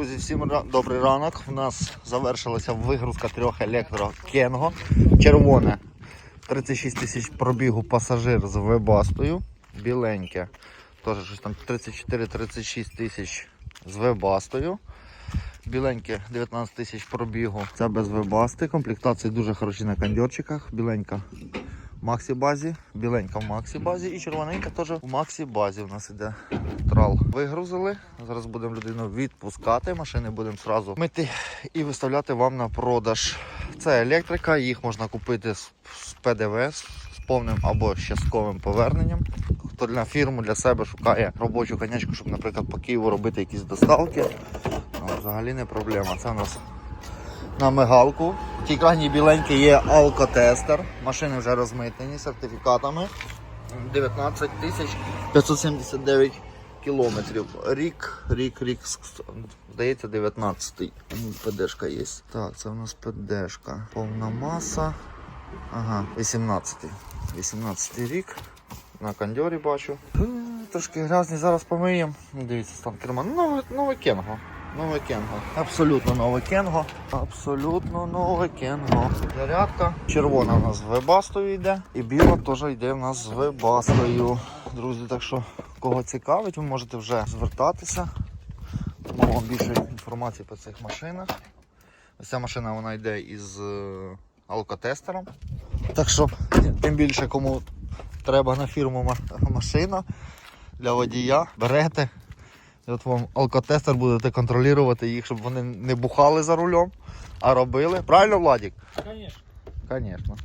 Друзі, всім добрий ранок. У нас завершилася вигрузка трьох електро Кенго. Червоне 36 тисяч пробігу пасажир з вебастою. Біленьке. Теж щось там 34-36 тисяч з вебастою. Біленьке 19 тисяч пробігу. Це без вебасти. Комплектації дуже хороші на кондьорчиках. Біленька Максі базі, біленька в Максі базі і червоненька теж в Максі базі. У нас іде трал. Вигрузили. Зараз будемо людину відпускати. Машини будемо зразу мити і виставляти вам на продаж. Це електрика, їх можна купити з, ПДВ з повним або з частковим поверненням. Хто для фірму для себе шукає робочу конячку, щоб, наприклад, по Києву робити якісь доставки. взагалі не проблема. Це у нас на мигалку. В тій крайній біленькій є алкотестер. Машини вже розмитнені сертифікатами. 19 тисяч 579 кілометрів. Рік, рік, рік, здається, 19-й. ПДшка є. Так, це в нас ПДшка. Повна маса. Ага, 18-й. 18-й рік. На кондьорі бачу. Е, Трошки грязний, зараз помиємо. Ну, Дивіться, стан керма. Нове кенго. Нове кенго. Абсолютно нове кенго. Абсолютно нове кенго. Зарядка. Червона у нас з вебастою йде. І біла теж йде в нас з вебастою. Друзі, так що кого цікавить, ви можете вже звертатися. Тому вам більше інформації по цих машинах. Ось ця машина вона йде із е, алкотестером. Так що, тим більше кому треба на фірму машина для водія, берете. І от вам алкотестер будете контролювати їх, щоб вони не бухали за рулем, а робили. Правильно, Владик? Звісно.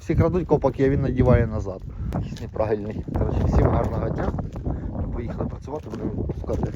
Всі крадуть копаки, а він надіває назад. Неправильний. Коротше, всім гарного дня. Поїхали працювати, будемо пускати.